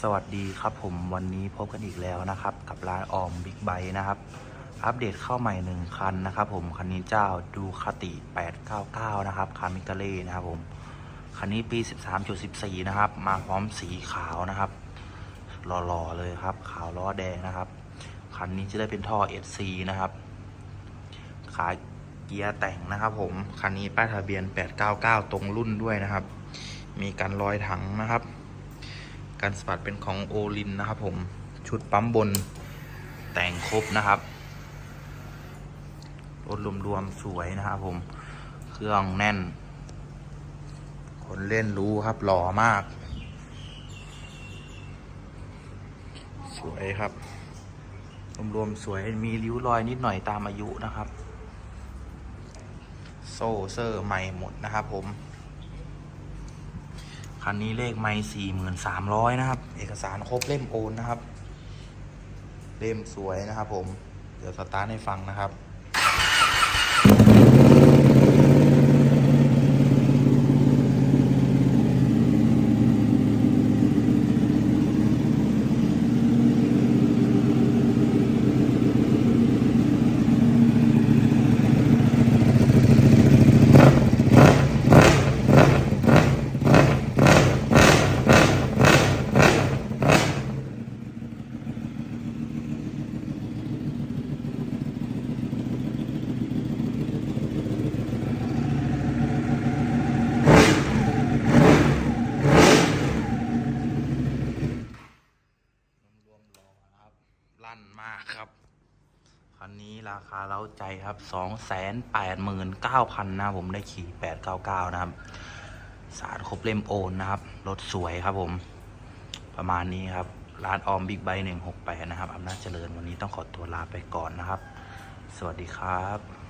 สวัสดีครับผมวันนี้พบกันอีกแล้วนะครับ กับร้านออมบิ๊กไบนะครับ อัปเดตเข้าใหม่หนึ่งคันนะครับ ผมคันนี้เจ้าดูคติ899 นะครับคามิกาเล่นะครับผมคันนี้ปี 13.14 นะครับ มาพร้อมสีขาวนะครับหล่อๆเลยครับ ขาวล้อแดงนะครับ คันนี้จะได้เป็นท่อ SC นะครับ ขายเกียร์แต่งนะครับ ผมคันนี้ป้ายทะเบียน 899 ตรงรุ่นด้วยนะครับ มีการลอยถังนะครับ การสปัดเป็นของโอลินนะครับผมชุดปั๊มบนแต่งครบนะครับรถรวมๆสวยนะครับผมเครื่องแน่น คนเล่นรู้ครับหล่อมาก สวยครับรวมๆสวยมีริ้วรอยนิดหน่อยตามอายุนะครับ โซ่เซอร์ใหม่หมดนะครับผม คันนี้เลขไม่สี่หมื่นสามร้อยนะครับ เอกสารครบเล่มโอนนะครับ เล่มสวยนะครับผม เดี๋ยวสตาร์ทให้ฟังนะครับ ลั่นมากครับ คันนี้ราคาเล้าใจครับสองแสนแปดหมื่นเก้าพันนะผมได้ขี่แปดเก้าเก้านะครับ สารครบเล่มโอนนะครับ รถสวยครับผม ประมาณนี้ครับ ร้านออมบิ๊กไบหนึ่งหกแปดนะครับอำนาจเจริญวันนี้ต้องขอตัวลาไปก่อนนะครับ สวัสดีครับ